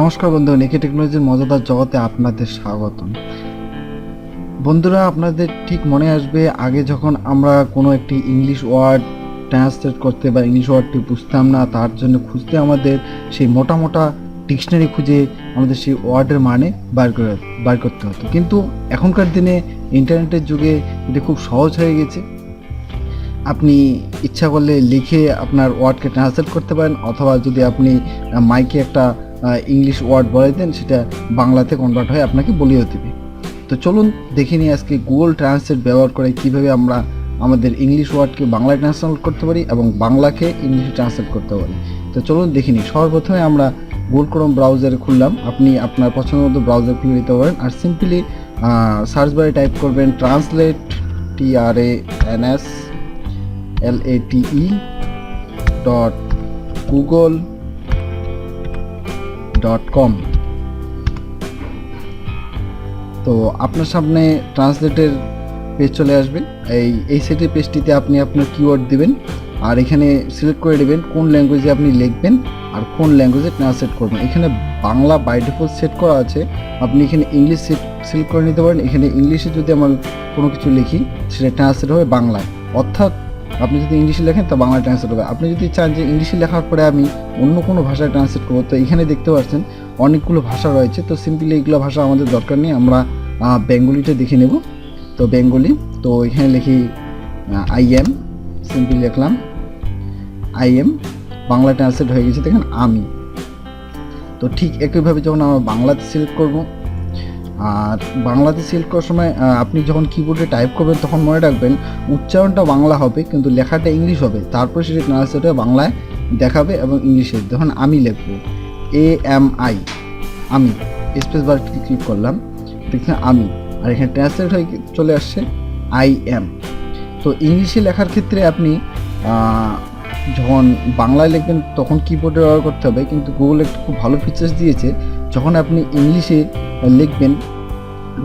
নমস্কার বন্ধু, নেকি টেকনোলজির মজাদার জগতে আপনাদের স্বাগতম। বন্ধুরা, আপনাদের ঠিক মনে আসবে, আগে যখন আমরা কোনো একটি ইংলিশ ওয়ার্ড ট্রান্সলেট করতে বা ইংলিশ ওয়ার্ডটি বুঝতাম না, তার জন্য খুঁজতে আমাদের সেই মোটা মোটা ডিকশনারি খুঁজে আমাদের সেই ওয়ার্ডের মানে বার করে, বার করতে হতো। কিন্তু এখনকার দিনে ইন্টারনেটের যুগে এটি খুব সহজ হয়ে গেছে। আপনি ইচ্ছা করলে লিখে আপনার ওয়ার্ডকে ট্রান্সলেট করতে পারেন, অথবা যদি আপনি মাইকে একটা ইংলিশ ওয়ার্ড বলে দেন, সেটা বাংলাতে কনভার্ট হয়ে আপনাকে বলিয়ে দেবে। তো চলুন দেখে নিই আজকে গুগল ট্রান্সলেট ব্যবহার করে কীভাবে আমরা আমাদের ইংলিশ ওয়ার্ডকে বাংলায় ট্রান্সলেট করতে পারি এবং বাংলাকে ইংলিশে ট্রান্সলেট করতে পারি। তো চলুন দেখে নিই। সর্বপ্রথমে আমরা গুগল ক্রোম ব্রাউজারে খুললাম। আপনি আপনার পছন্দ মতো ব্রাউজার খুলে নিতে পারেন আর সিম্পলি সার্চ বারে টাইপ করবেন translate T R A N S L A T E dot Google dot com তো আপনার সামনে ট্রান্সলেটের পেজ চলে আসবে। এই এই সেটের পেজটিতে আপনি আপনার কিওয়ার্ড দিবেন আর এখানে সিলেক্ট করে নেবেন কোন ল্যাঙ্গুয়েজে আপনি লিখবেন আর কোন ল্যাঙ্গুয়েজে ট্রান্সলেট করবেন। এখানে বাংলা বাই ডিফল্ট সেট করা আছে। আপনি এখানে ইংলিশ সেট সিলেক্ট করে নিতে পারেন। এখানে ইংলিশে যদি আমার কোনো কিছু লিখি, সেটা ট্রান্সলেট হবে বাংলায়। অর্থাৎ আপনি যদি ইংলিশে লেখেন, তা বাংলায় ট্রান্সলেট হবে। আপনি যদি চান যে ইংলিশে লেখার পরে আমি অন্য কোনো ভাষায় ট্রান্সলেট করব, তো এখানে দেখতে পাচ্ছেন অনেকগুলো ভাষা রয়েছে। তো সিম্পলি এইগুলো ভাষা আমাদের দরকার নেই, আমরা বেঙ্গলিটা দেখে নেব। তো বেঙ্গলি তো এখানে লিখি আই এম সিম্পলি লিখলাম আই এম বাংলা ট্রান্সলেট হয়ে গেছে। দেখেন, আমি। তো ঠিক একইভাবে যখন আমরা বাংলাতে সিলেক্ট করব আর বাংলাতে সিলেক্ট করার সময় আপনি যখন কিবোর্ডে টাইপ করবেন, তখন মনে রাখবেন উচ্চারণটা বাংলা হবে, কিন্তু লেখাটা ইংলিশ হবে। তারপর সেটা ট্রান্সলেট বাংলায় দেখাবে এবং ইংলিশে যখন আমি লিখব এ এম আই আমি স্পেস বার ক্লিক করলাম, দেখছেন আমি, আর এখানে ট্রান্সলেট হয়ে চলে আসছে আই এম তো ইংলিশে লেখার ক্ষেত্রে আপনি যখন বাংলায় লিখবেন তখন কিবোর্ডে ব্যবহার করতে হবে, কিন্তু গুগল একটা খুব ভালো ফিচার্স দিয়েছে। যখন আপনি ইংলিশে লিখবেন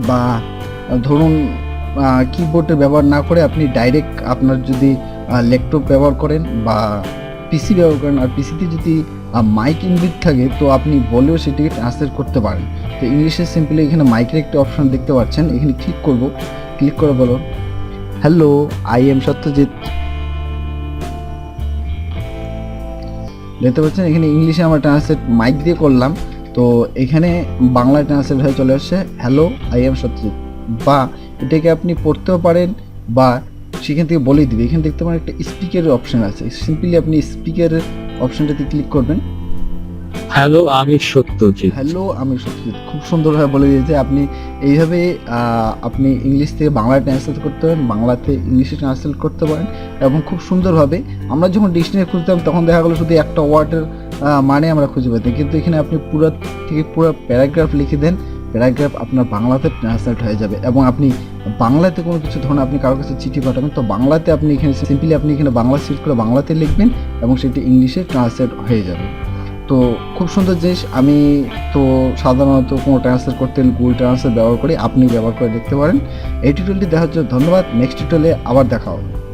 বা ধরুন কিবোর্ডের ব্যবহার না করে আপনি ডাইরেক্ট আপনার যদি ল্যাপটপ ব্যবহার করেন বা পিসি ব্যবহার করেন, আর পিসিতে যদি মাইক ইনবিট থাকে, তো আপনি বলেও সেটিকে ট্রান্সলেট করতে পারেন। তো ইংলিশে সিম্পলি এখানে মাইকের একটা অপশন দেখতে পাচ্ছেন। এখানে ক্লিক করব। ক্লিক করে বলো হ্যালো আই এম সত্যজিৎ দেখতে পাচ্ছেন, এখানে ইংলিশে আমার ট্রান্সলেট মাইক দিয়ে করলাম। তো এখানে বাংলা ট্রান্সলেট হয়ে চলে আসছে হ্যালো আই এম সত্যজিৎ বা এটাকে আপনি পড়তেও পারেন বা সেখান থেকে বলেই দিবে। এখানে দেখতে পারেন একটা স্পিকারের অপশন আছে। সিম্পলি আপনি স্পিকারের অপশনটাতে ক্লিক করবেন। হ্যালো আমি সত্যজিৎ। হ্যালো আমি সত্যজিৎ। খুব সুন্দরভাবে বলে দিয়েছে আপনি এইভাবে আপনি ইংলিশ থেকে বাংলায় ট্রান্সলেট করতে পারেন, বাংলাতে ইংলিশে ট্রান্সলেট করতে পারেন এবং খুব সুন্দরভাবে আমরা যখন ডিকশনারি খুঁজতাম তখন দেখা গেলো শুধু একটা ওয়ার্ডের মানে আমরা খুঁজে পেতাম। কিন্তু এখানে আপনি পুরো থেকে পুরো প্যারাগ্রাফ লিখে দেন প্যারাগ্রাফ আপনার বাংলাতে ট্রান্সলেট হয়ে যাবে এবং আপনি বাংলাতে কোনো কিছু ধরুন আপনি কারোর কাছে চিঠি পাঠাবেন, তো বাংলাতে আপনি এখানে সিম্পলি আপনি এখানে বাংলা সিলেক্ট করে বাংলাতে লিখবেন এবং সেটি ইংলিশে ট্রান্সলেট হয়ে যাবে। তো খুব সুন্দর জিনিস। আমি তো সাধারণত কোনো ট্রান্সলেট করতে গুগল ট্রান্সলেট ব্যবহার করি। আপনি ব্যবহার করে দেখতে পারেন। এই টিউটোরিয়ালটি দেখার জন্য ধন্যবাদ। নেক্সট টিউটোরিয়ালে আবার দেখা হবে।